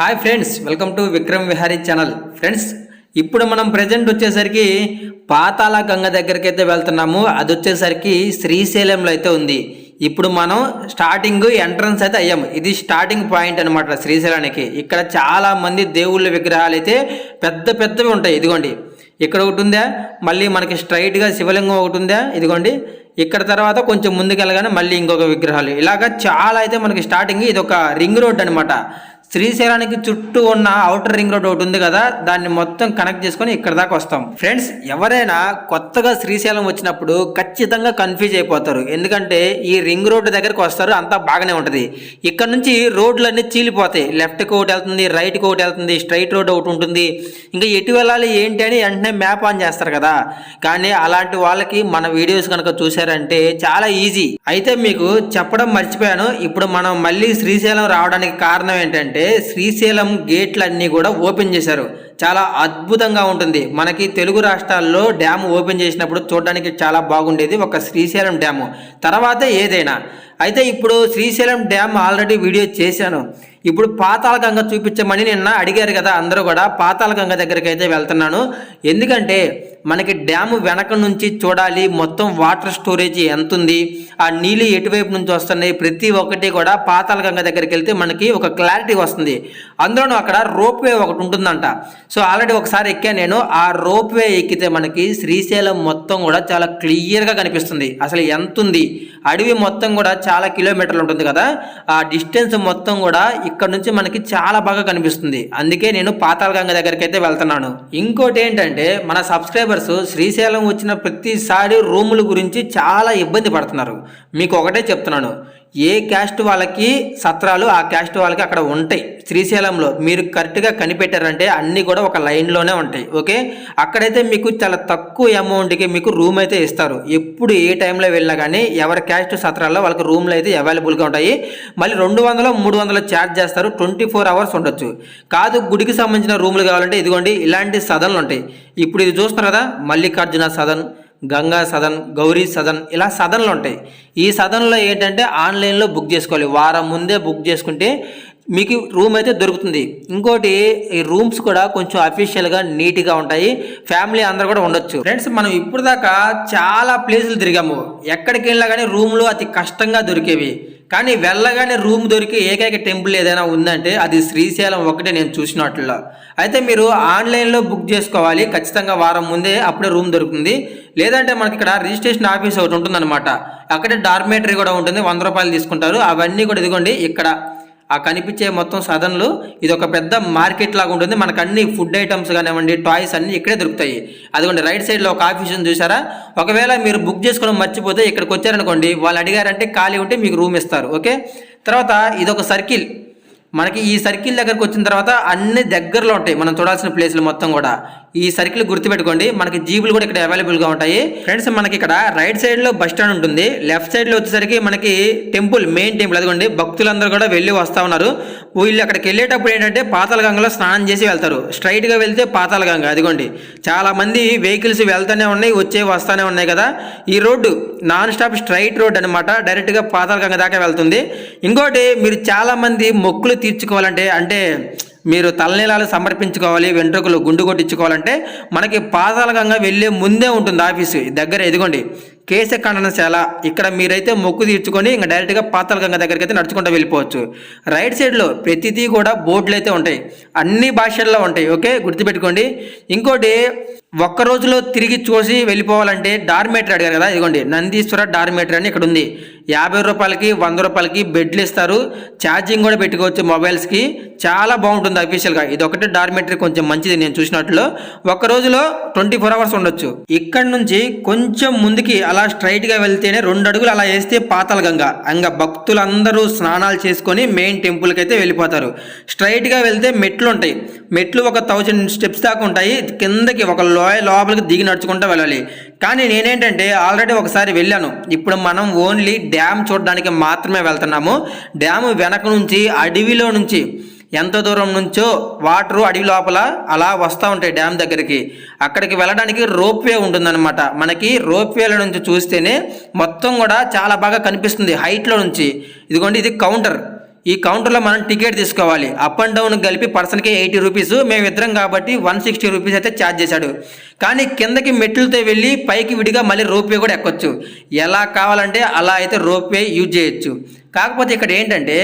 Hi friends welcome to Vikram Vihari channel friends ఇప్పుడు మనం present వచ్చేసరికి పాతాళ గంగ దగ్గరికి అయితే వెళ్తున్నాము. అది వచ్చేసరికి శ్రీశైలంలో అయితే ఉంది. ఇప్పుడు మనం స్టార్టింగ్ ఎంట్రన్స్ అయితే అయ్యాము. ఇది స్టార్టింగ్ పాయింట్ అనమాట శ్రీశైలానికి. ఇక్కడ చాలా మంది దేవుళ్ళ విగ్రహాలు అయితే పెద్ద పెద్దవి ఉంటాయి. ఇదిగోండి. ఇక్కడ ఒకటి ఉందా? మళ్ళీ మనకి స్ట్రైట్గా శివలింగం ఒకటి ఉందా? ఇదిగోండి. ఇక్కడ తర్వాత కొంచెం ముందుకెళ్ళగానే మళ్ళీ ఇంకొక విగ్రహాలు. ఇలాగ చాలా అయితే మనకి స్టార్టింగ్ ఇది ఒక రింగ్ రోడ్ అనమాట శ్రీశైలానికి చుట్టూ ఉన్న అవుటర్ రింగ్ రోడ్ ఒకటి ఉంది కదా దాన్ని మొత్తం కనెక్ట్ చేసుకొని ఇక్కడ దాకా వస్తాం. ఫ్రెండ్స్ ఎవరైనా కొత్తగా శ్రీశైలం వచ్చినప్పుడు ఖచ్చితంగా కన్ఫ్యూజ్ అయిపోతారు. ఎందుకంటే ఈ రింగ్ రోడ్ దగ్గరకు వస్తారు అంతా బాగానే ఉంటుంది. ఇక్కడ నుంచి రోడ్లన్నీ చీలిపోతాయి. లెఫ్ట్కి ఒకటి వెళ్తుంది రైట్కి ఒకటి వెళ్తుంది స్ట్రైట్ రోడ్ ఒకటి ఉంటుంది. ఇంకా ఎటు వెళ్ళాలి ఏంటి అని వెంటనే మ్యాప్ ఆన్ చేస్తారు కదా. కానీ అలాంటి వాళ్ళకి మన వీడియోస్ కనుక చూసారంటే చాలా ఈజీ అయితే మీకు చెప్పడం మర్చిపోయాను. ఇప్పుడు మనం మళ్ళీ శ్రీశైలం రావడానికి కారణం ఏంటంటే శ్రీశైలం గేట్లన్నీ కూడా ఓపెన్ చేశారు. చాలా అద్భుతంగా ఉంటుంది. మనకి తెలుగు రాష్ట్రాల్లో డ్యామ్ ఓపెన్ చేసినప్పుడు చూడడానికి చాలా బాగుండేది ఒక శ్రీశైలం డ్యాము. తర్వాత ఏదైనా. అయితే ఇప్పుడు శ్రీశైలం డ్యామ్ ఆల్రెడీ వీడియో చేశాను. ఇప్పుడు పాతాళ గంగ చూపించమని నిన్న అడిగారు కదా అందరూ కూడా పాతాళ గంగ దగ్గరికి అయితే వెళ్తున్నాను. ఎందుకంటే మనకి డ్యాము వెనక నుంచి చూడాలి మొత్తం వాటర్ స్టోరేజ్ ఎంత ఉంది ఆ నీళ్ళు ఎటువైపు నుంచి వస్తున్నాయి ప్రతి ఒక్కటి కూడా పాతాళ గంగ దగ్గరికి వెళ్తే మనకి ఒక క్లారిటీ వస్తుంది. అందులోనూ అక్కడ రోప్ వే ఒకటి ఉంటుందంట. సో ఆల్రెడీ ఒకసారి ఎక్కా నేను ఆ రోప్ వే ఎక్కితే మనకి శ్రీశైలం మొత్తం కూడా చాలా క్లియర్గా కనిపిస్తుంది. అసలు ఎంత ఉంది అడవి మొత్తం కూడా చాలా కిలోమీటర్లు ఉంటుంది కదా. ఆ డిస్టెన్స్ మొత్తం కూడా ఇక్కడ నుంచి మనకి చాలా బాగా కనిపిస్తుంది. అందుకే నేను పాతాళ గంగ దగ్గరికి అయితే వెళ్తున్నాను. ఇంకోటి ఏంటంటే మన సబ్స్క్రైబర్స్ శ్రీశైలం వచ్చిన ప్రతిసారి రూముల గురించి చాలా ఇబ్బంది పడుతున్నారు. మీకు ఒకటే చెప్తున్నాను. ఏ క్యాస్ట్ వాళ్ళకి సత్రాలు ఆ క్యాస్ట్ వాళ్ళకి అక్కడ ఉంటాయి. శ్రీశైలంలో మీరు కరెక్ట్గా కనిపెట్టారంటే అన్నీ కూడా ఒక లైన్లోనే ఉంటాయి. ఓకే? అక్కడైతే మీకు చాలా తక్కువ అమౌంట్కి మీకు రూమ్ అయితే ఇస్తారు. ఎప్పుడు ఏ టైంలో వెళ్ళినా కానీ ఎవరికి క్యాస్ట్ సత్రాల్లో వాళ్ళకి రూమ్లు అయితే అవైలబుల్గా ఉంటాయి. మళ్ళీ రెండు వందలు మూడు వందలు ఛార్జ్ చేస్తారు. ట్వంటీ ఫోర్ అవర్స్ ఉండొచ్చు. కాదు గుడికి సంబంధించిన రూములు కావాలంటే ఇదిగోండి ఇలాంటి సదన్లు ఉంటాయి. ఇప్పుడు ఇది చూస్తున్నారు కదా మల్లికార్జున సదన్ గంగా సదన్ గౌరీ సదన్ ఇలా సదన్లు ఉంటాయి. ఈ సదన్లో ఏంటంటే ఆన్లైన్లో బుక్ చేసుకోవాలి. వారం ముందే బుక్ చేసుకుంటే మీకు రూమ్ అయితే దొరుకుతుంది. ఇంకోటి ఈ రూమ్స్ కూడా కొంచెం అఫీషియల్గా నీట్గా ఉంటాయి. ఫ్యామిలీ అందరు కూడా ఉండొచ్చు. ఫ్రెండ్స్ మనం ఇప్పుడు దాకా చాలా ప్లేసులు తిరిగాము. ఎక్కడికి వెళ్ళినా కానీ రూమ్లు అతి కష్టంగా దొరికేవి. కానీ వెళ్ళగానే రూమ్ దొరికి ఏకైక టెంపుల్ ఏదైనా ఉందంటే అది శ్రీశైలం ఒకటే నేను చూసినట్లో అయితే మీరు ఆన్లైన్లో బుక్ చేసుకోవాలి. ఖచ్చితంగా వారం ముందే అప్పుడే రూమ్ దొరుకుతుంది. లేదంటే మనకి ఇక్కడ రిజిస్ట్రేషన్ ఆఫీస్ ఒకటి ఉంటుందన్నమాట. అక్కడే డార్మేటరీ కూడా ఉంటుంది. వంద రూపాయలు తీసుకుంటారు. అవన్నీ కూడా ఇదిగోండి ఇక్కడ ఆ కనిపించే మొత్తం సదన్లు ఇది ఒక పెద్ద మార్కెట్ లాగా ఉంటుంది. మనకు అన్ని ఫుడ్ ఐటమ్స్ కానివ్వండి టాయ్స్ అన్ని ఇక్కడే దొరుకుతాయి. అదిగోండి రైట్ సైడ్లో ఒక ఆఫీస్ ఉంది చూసారా? ఒకవేళ మీరు బుక్ చేసుకోవడం మర్చిపోతే ఇక్కడికి వచ్చారనుకోండి వాళ్ళు అడిగారంటే ఖాళీ ఉంటే మీకు రూమ్ ఇస్తారు ఓకే? తర్వాత ఇదొక సర్కిల్. మనకి ఈ సర్కిల్ దగ్గరకు వచ్చిన తర్వాత అన్ని దగ్గరలో ఉంటాయి. మనం చూడాల్సిన ప్లేస్లు మొత్తం కూడా. ఈ సర్కిల్ గుర్తుపెట్టుకోండి. మనకి జీబులు కూడా ఇక్కడ అవైలబుల్గా ఉంటాయి. ఫ్రెండ్స్ మనకి ఇక్కడ రైట్ సైడ్లో బస్ స్టాండ్ ఉంటుంది. లెఫ్ట్ సైడ్లో వచ్చేసరికి మనకి టెంపుల్ మెయిన్ టెంపుల్ అదిగోండి భక్తులందరూ కూడా వెళ్ళి వస్తూ ఉన్నారు. వీళ్ళు అక్కడికి వెళ్ళేటప్పుడు ఏంటంటే పాతాల గంగలో స్నానం చేసి వెళ్తారు. స్ట్రైట్గా వెళ్తే పాతాలగంగ అదిగోండి చాలామంది వెహికల్స్ వెళ్తూనే ఉన్నాయి వచ్చే వస్తూనే ఉన్నాయి కదా. ఈ road non stop straight road అనమాట డైరెక్ట్గా పాతాలగంగ దాకా వెళ్తుంది. ఇంకోటి మీరు చాలామంది మొక్కులు తీర్చుకోవాలంటే అంటే మీరు తలనీలాలు సమర్పించుకోవాలి వెంట్రుకలు గుండు కొట్టించుకోవాలంటే మనకి పాతాళగంగా వెళ్ళే ముందే ఉంటుంది ఆఫీసు. దగ్గర ఎదుగోండి కేశ ఖండనశాల ఇక్కడ మీరైతే మొక్కు తీర్చుకొని ఇంకా డైరెక్ట్గా పాతాళగంగ దగ్గరికి అయితే నడుచుకుంటూ వెళ్ళిపోవచ్చు. రైట్ సైడ్లో ప్రతిదీ కూడా బోర్డులు అయితే ఉంటాయి. అన్ని భాషల్లో ఉంటాయి ఓకే? గుర్తుపెట్టుకోండి. ఇంకోటి ఒక్క రోజులో తిరిగి చూసి వెళ్ళిపోవాలంటే డార్మేటర్ అడిగారు కదా ఇదిగోండి నందీశ్వర డార్మేటర్ అని ఇక్కడ ఉంది. యాభై రూపాయలకి వంద రూపాయలకి బెడ్లు ఇస్తారు. ఛార్జింగ్ కూడా పెట్టుకోవచ్చు మొబైల్స్కి. చాలా బాగుంటుంది అఫీషియల్గా ఇది ఒకటి డార్మేటరీ కొంచెం మంచిది నేను చూసినట్లు. ఒక్క రోజులో ట్వంటీ ఫోర్ అవర్స్ ఉండొచ్చు. ఇక్కడ నుంచి కొంచెం ముందుకి అలా స్ట్రైట్గా వెళ్తేనే రెండు అడుగులు అలా వేస్తే పాతాల గంగ. ఇంకా భక్తులందరూ స్నానాలు చేసుకొని మెయిన్ టెంపుల్కి అయితే వెళ్ళిపోతారు. స్ట్రైట్గా వెళ్తే మెట్లు ఉంటాయి. మెట్లు ఒక థౌజండ్ స్టెప్స్ దాకా ఉంటాయి. కిందకి ఒక లోయ లోపలికి దిగి నడుచుకుంటూ వెళ్ళాలి. కానీ నేనేంటంటే ఆల్రెడీ ఒకసారి వెళ్ళాను. ఇప్పుడు మనం ఓన్లీ డ్యామ్ చూడడానికి మాత్రమే వెళ్తున్నాము. డ్యామ్ వెనక నుంచి అడవిలో నుంచి ఎంత దూరం నుంచో వాటర్ అడవి లోపల అలా వస్తూ ఉంటాయి డ్యామ్ దగ్గరికి. అక్కడికి వెళ్ళడానికి రోప్వే ఉంటుందన్నమాట. మనకి రోప్వేల నుంచి చూస్తేనే మొత్తం కూడా చాలా బాగా కనిపిస్తుంది హైట్లో నుంచి. ఇదిగోండి ఇది కౌంటర్. ఈ కౌంటర్లో మనం టికెట్ తీసుకోవాలి. అప్ అండ్ డౌన్ కలిపి పర్సన్కి ఎయిటీ రూపీస్. మేము ఇద్దరం కాబట్టి వన్ సిక్స్టీ రూపీస్ అయితే ఛార్జ్ చేశాడు. కానీ కిందకి మెట్లతో వెళ్ళి పైకి విడిగా మళ్ళీ రోప్వే కూడా ఎక్కొచ్చు. ఎలా కావాలంటే అలా అయితే రోప్వే యూజ్ చేయొచ్చు. కాకపోతే ఇక్కడ ఏంటంటే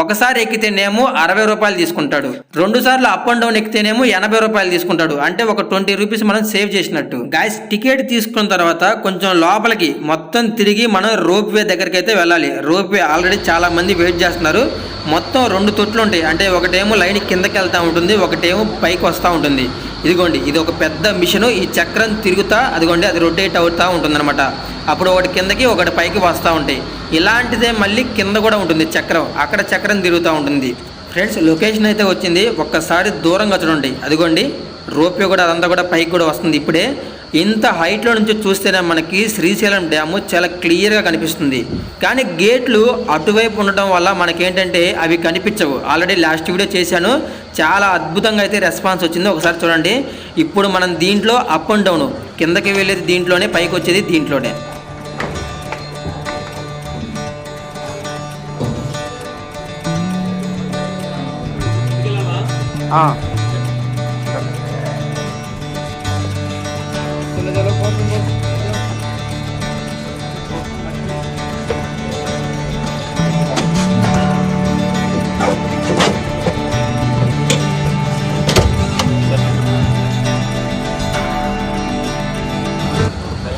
ఒకసారి ఎక్కితేనేమో అరవై రూపాయలు తీసుకుంటాడు. రెండు సార్లు అప్ అండ్ డౌన్ ఎక్కితేనేమో ఎనభై రూపాయలు తీసుకుంటాడు. అంటే ఒక ట్వంటీ రూపీస్ మనం సేవ్ చేసినట్టు. గాయస్ టికెట్ తీసుకున్న తర్వాత కొంచెం లోపలికి మొత్తం తిరిగి మనం రోప్ వే దగ్గరికి అయితే వెళ్ళాలి. రోప్ వే ఆల్రెడీ చాలా మంది వెయిట్ చేస్తున్నారు. మొత్తం రెండు తొట్లు ఉంటాయి. అంటే ఒకటేమో లైన్ కిందకి వెళ్తూ ఉంటుంది ఒకటేమో పైకి వస్తూ ఉంటుంది. ఇదిగోండి ఇది ఒక పెద్ద మిషన్. ఈ చక్రం తిరుగుతా అదిగోండి అది రొటేట్ అవుతూ ఉంటుంది అప్పుడు ఒకటి కిందకి ఒకటి పైకి వస్తూ ఉంటాయి. ఇలాంటిదే మళ్ళీ కింద కూడా ఉంటుంది చక్రం. అక్కడ చక్రం తిరుగుతూ ఉంటుంది. ఫ్రెండ్స్ లొకేషన్ అయితే వచ్చింది. ఒక్కసారి దూరంగా చూడండి. అదిగోండి. రోప్వే కూడా అదంతా కూడా పైకి కూడా వస్తుంది ఇప్పుడే. ఇంత హైట్లో నుంచి చూస్తేనే మనకి శ్రీశైలం డ్యాము చాలా క్లియర్గా కనిపిస్తుంది. కానీ గేట్లు అటువైపు ఉండటం వల్ల మనకేంటంటే అవి కనిపించవు. ఆల్రెడీ లాస్ట్ వీడియో చేశాను. చాలా అద్భుతంగా అయితే రెస్పాన్స్ వచ్చింది. ఒకసారి చూడండి. ఇప్పుడు మనం దీంట్లో అప్ అండ్ డౌన్ కిందకి వెళ్ళేది దీంట్లోనే పైకి వచ్చేది దీంట్లోనే.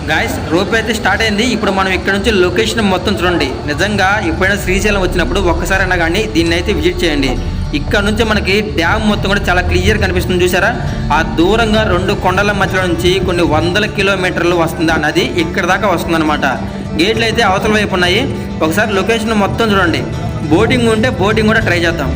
గాయస్ రోప్ అయితే స్టార్ట్ అయింది. ఇప్పుడు మనం ఇక్కడ నుంచి లొకేషన్ మొత్తం చూడండి. నిజంగా ఎప్పుడైనా శ్రీశైలం వచ్చినప్పుడు ఒక్కసారైనా కానీ దీన్ని అయితే విజిట్ చేయండి. ఇక్కడ నుంచి మనకి డ్యామ్ మొత్తం కూడా చాలా క్లియర్ కనిపిస్తుంది చూసారా ఆ దూరంగా రెండు కొండల మధ్యలో నుంచి కొన్ని వందల కిలోమీటర్లు వస్తుంది ఆ నది. ఇక్కడ దాకా వస్తుంది అనమాట గేట్లు అయితే అవతల వైపు ఉన్నాయి. ఒకసారి లొకేషన్ మొత్తం చూడండి. బోటింగ్ ఉంటే బోటింగ్ కూడా ట్రై చేద్దాం.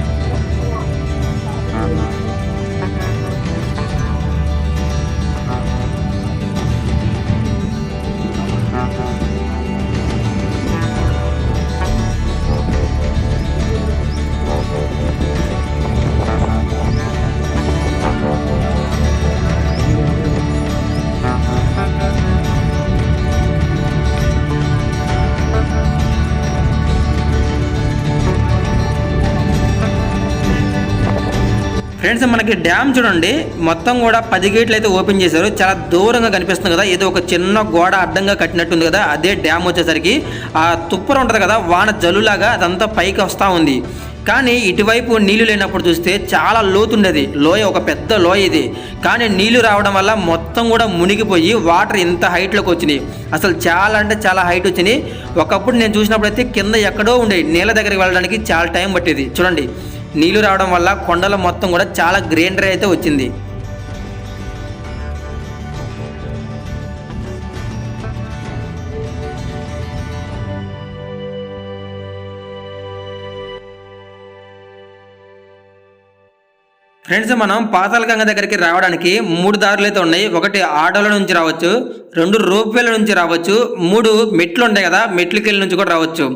ఫ్రెండ్స్ మనకి డ్యామ్ చూడండి. మొత్తం కూడా పది గేట్లు అయితే ఓపెన్ చేశారు. చాలా దూరంగా కనిపిస్తుంది కదా. ఏదో ఒక చిన్న గోడ అడ్డంగా కట్టినట్టుంది కదా. అదే డ్యామ్ వచ్చేసరికి. ఆ తుప్పర ఉంటుంది కదా వాన జల్లులాగా అదంతా పైకి వస్తూ ఉంది. కానీ ఇటువైపు నీళ్ళు లేనప్పుడు చూస్తే చాలా లోతుండేది. లోయ ఒక పెద్ద లోయ ఇది. కానీ నీళ్ళు రావడం వల్ల మొత్తం కూడా మునిగిపోయి వాటర్ ఇంత హైట్లోకి వచ్చినాయి. అసలు చాలా అంటే చాలా హైట్ వచ్చినాయి. ఒకప్పుడు నేను చూసినప్పుడు అయితే కింద ఎక్కడో ఉండేది నీళ్ళ దగ్గరికి వెళ్ళడానికి చాలా టైం పట్టేది. చూడండి. నీళ్ళు రావడం వల్ల కొండల మొత్తం కూడా చాలా గ్రీనరీ అయితే వచ్చింది. ఫ్రెండ్స్ మనం పాతాళగంగ దగ్గరికి రావడానికి మూడు దారులు అయితే ఉన్నాయి. ఒకటి ఆటోల నుంచి రావచ్చు రెండు రోప్వేల నుంచి రావచ్చు మూడు మెట్లు ఉంటాయి కదా మెట్లకెళ్ళి నుంచి కూడా రావచ్చు.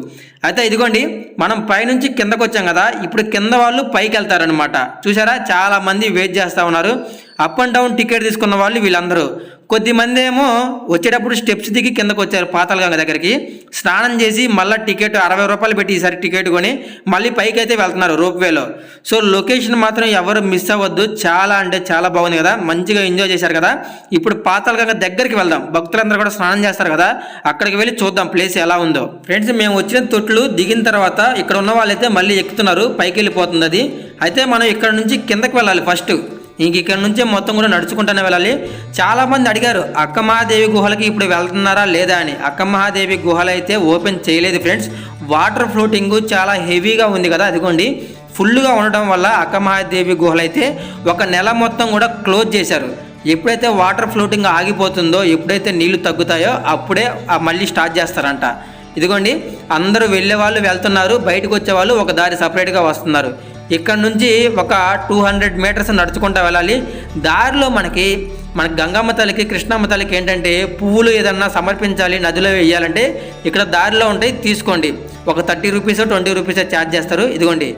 అయితే ఇదిగోండి మనం పైనుంచి కిందకు వచ్చాం కదా ఇప్పుడు కింద వాళ్ళు పైకి వెళ్తారనమాట చూసారా చాలా మంది వెయిట్ చేస్తూ ఉన్నారు. అప్ అండ్ డౌన్ టికెట్ తీసుకున్న వాళ్ళు వీళ్ళందరూ. కొద్దిమంది ఏమో వచ్చేటప్పుడు స్టెప్స్ దిగి కిందకు వచ్చారు పాతాళగంగ దగ్గరికి. స్నానం చేసి మళ్ళీ టికెట్ అరవై రూపాయలు పెట్టి ఈసారి టికెట్ కొని మళ్ళీ పైకి అయితే వెళ్తున్నారు రోప్వేలో సో లొకేషన్ మాత్రం ఎవరు మిస్ అవ్వద్దు. చాలా అంటే చాలా బాగుంది కదా. మంచిగా ఎంజాయ్ చేశారు కదా. ఇప్పుడు పాతాళగంగ దగ్గరికి వెళ్దాం. భక్తులందరూ కూడా స్నానం చేస్తారు కదా. అక్కడికి వెళ్ళి చూద్దాం ప్లేస్ ఎలా ఉందో. ఫ్రెండ్స్ మేము వచ్చిన తొట్లు దిగిన తర్వాత ఇక్కడ ఉన్న వాళ్ళైతే మళ్ళీ ఎక్కుతున్నారు. పైకి వెళ్ళిపోతుంది అది. అయితే మనం ఇక్కడ నుంచి కిందకి వెళ్ళాలి ఫస్ట్ ఇంక ఇక్కడ నుంచే మొత్తం కూడా నడుచుకుంటూనే వెళ్ళాలి. చాలా మంది అడిగారు అక్క మహాదేవి గుహలకి ఇప్పుడు వెళ్తున్నారా లేదా? అని. అక్క మహాదేవి గుహలు అయితే ఓపెన్ చేయలేదు ఫ్రెండ్స్. వాటర్ ఫ్లోటింగ్ చాలా హెవీగా ఉంది కదా అదిగోండి. ఫుల్గా ఉండటం వల్ల అక్క మహాదేవి గుహలు అయితే ఒక నెల మొత్తం కూడా క్లోజ్ చేశారు. ఎప్పుడైతే వాటర్ ఫ్లోటింగ్ ఆగిపోతుందో ఎప్పుడైతే నీళ్ళు తగ్గుతాయో అప్పుడే మళ్ళీ స్టార్ట్ చేస్తారంట. ఇదిగోండి అందరూ వెళ్ళే వాళ్ళు వెళ్తున్నారు బయటకు వచ్చే వాళ్ళు ఒక దారి సపరేట్గా వస్తున్నారు. ఇక్కడ నుంచి ఒక టూ హండ్రెడ్ మీటర్స్ నడుచుకుంటూ వెళ్ళాలి. దారిలో మనకి మన గంగమ్మ తల్లికి కృష్ణమ్మ తల్లికి ఏంటంటే పువ్వులు ఏదన్నా సమర్పించాలి నదిలో వేయాలంటే ఇక్కడ దారిలో ఉంటాయి తీసుకోండి. ఒక thirty rupees twenty rupees charge చేస్తారు. ఇదిగోండి.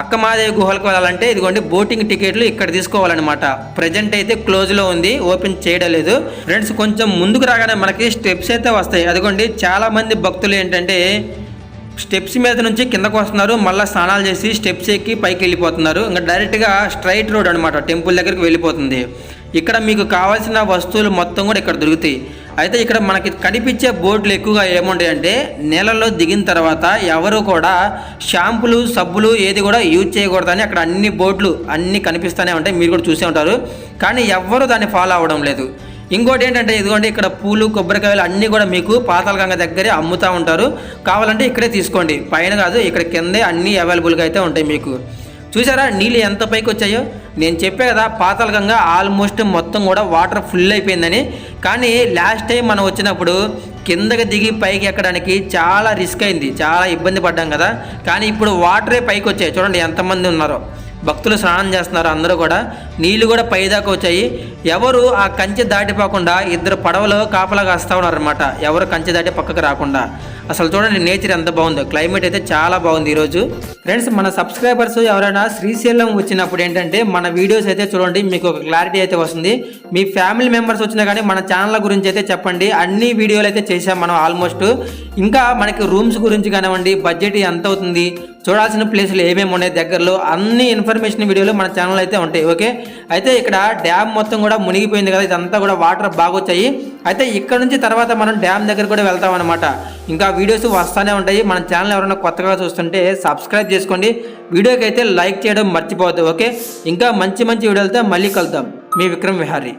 అక్కమాదేవి గుహలకు వెళ్ళాలంటే ఇదిగోండి బోటింగ్ టికెట్లు ఇక్కడ తీసుకోవాలన్నమాట. ప్రజెంట్ అయితే క్లోజ్లో ఉంది ఓపెన్ చేయడం లేదు. ఫ్రెండ్స్ కొంచెం ముందుకు రాగానే మనకి స్టెప్స్ అయితే వస్తాయి. అదిగోండి చాలామంది భక్తులు ఏంటంటే స్టెప్స్ మీద నుంచి కిందకు వస్తున్నారు. మళ్ళీ స్నానాలు చేసి స్టెప్స్ ఎక్కి పైకి వెళ్ళిపోతున్నారు. ఇంకా డైరెక్ట్గా స్ట్రైట్ రోడ్ అనమాట టెంపుల్ దగ్గరికి వెళ్ళిపోతుంది. ఇక్కడ మీకు కావాల్సిన వస్తువులు మొత్తం కూడా ఇక్కడ దొరుకుతాయి. అయితే ఇక్కడ మనకి కనిపించే బోర్డులు ఎక్కువగా ఏముంటాయి అంటే నీళ్ళలో దిగిన తర్వాత ఎవరు కూడా షాంపులు సబ్బులు ఏది కూడా యూజ్ చేయకూడదని అక్కడ అన్ని బోర్డులు అన్నీ కనిపిస్తూనే ఉంటాయి. మీరు కూడా చూసే ఉంటారు. కానీ ఎవ్వరూ దాన్ని ఫాలో అవ్వడం లేదు. ఇంకోటి ఏంటంటే ఇదిగోండి ఇక్కడ పూలు కొబ్బరికాయలు అన్నీ కూడా మీకు పాతాళగంగ దగ్గరే అమ్ముతూ ఉంటారు. కావాలంటే ఇక్కడే తీసుకోండి. పైన కాదు ఇక్కడ కిందే అన్నీ అవైలబుల్గా అయితే ఉంటాయి మీకు. చూసారా నీళ్ళు ఎంత పైకి వచ్చాయో? నేను చెప్పే కదా పాతాళగంగ ఆల్మోస్ట్ మొత్తం కూడా వాటర్ ఫుల్ అయిపోయిందని. కానీ లాస్ట్ టైం మనం వచ్చినప్పుడు కిందకి దిగి పైకి ఎక్కడానికి చాలా రిస్క్ అయింది. చాలా ఇబ్బంది పడ్డాం కదా. కానీ ఇప్పుడు వాటరే పైకి వచ్చాయి. చూడండి ఎంతమంది ఉన్నారో. భక్తులు స్నానం చేస్తున్నారు అందరూ కూడా. నీళ్ళు కూడా పైదాకా వచ్చాయి. ఎవరు ఆ కంచె దాటిపోకుండా ఇద్దరు పడవలో కాపలా కాస్తూ ఉన్నారనమాట ఎవరు కంచె దాటి పక్కకు రాకుండా. అసలు చూడండి నేచర్ ఎంత బాగుందో. క్లైమేట్ అయితే చాలా బాగుంది ఈరోజు. ఫ్రెండ్స్ మన సబ్స్క్రైబర్స్ ఎవరైనా శ్రీశైలం వచ్చినప్పుడు ఏంటంటే మన వీడియోస్ అయితే చూడండి మీకు ఒక క్లారిటీ అయితే వస్తుంది. మీ ఫ్యామిలీ మెంబర్స్ వచ్చినా కానీ మన ఛానల్ గురించి అయితే చెప్పండి. అన్ని వీడియోలు అయితే చేసాం మనం ఆల్మోస్ట్ ఇంకా మనకి రూమ్స్ గురించి కానివ్వండి బడ్జెట్ ఎంత అవుతుంది చూడాల్సిన ప్లేసులు ఏమేమి ఉన్నాయి దగ్గరలో అన్ని ఇన్ఫర్మేషన్ వీడియోలు మన ఛానల్ అయితే ఉంటాయి ఓకే అయితే ఇక్కడ డ్యామ్ మొత్తం కూడా మునిగిపోయింది కదా ఇదంతా కూడా వాటర్ బాగా వచ్చాయి అయితే ఇక్కడ నుంచి తర్వాత మనం డ్యామ్ దగ్గర కూడా వెళ్తాం అనమాట ఇంకా వీడియోస్ వస్తూనే ఉంటాయి. మన ఛానల్ ఎవరైనా కొత్తగా చూస్తుంటే సబ్స్క్రైబ్ చేసుకోండి. వీడియోకి అయితే లైక్ చేయడం మర్చిపోవద్దు ఓకే? ఇంకా మంచి మంచి వీడియోలతో మళ్ళీ కలుద్దాం. మీ విక్రమ్ విహారీ.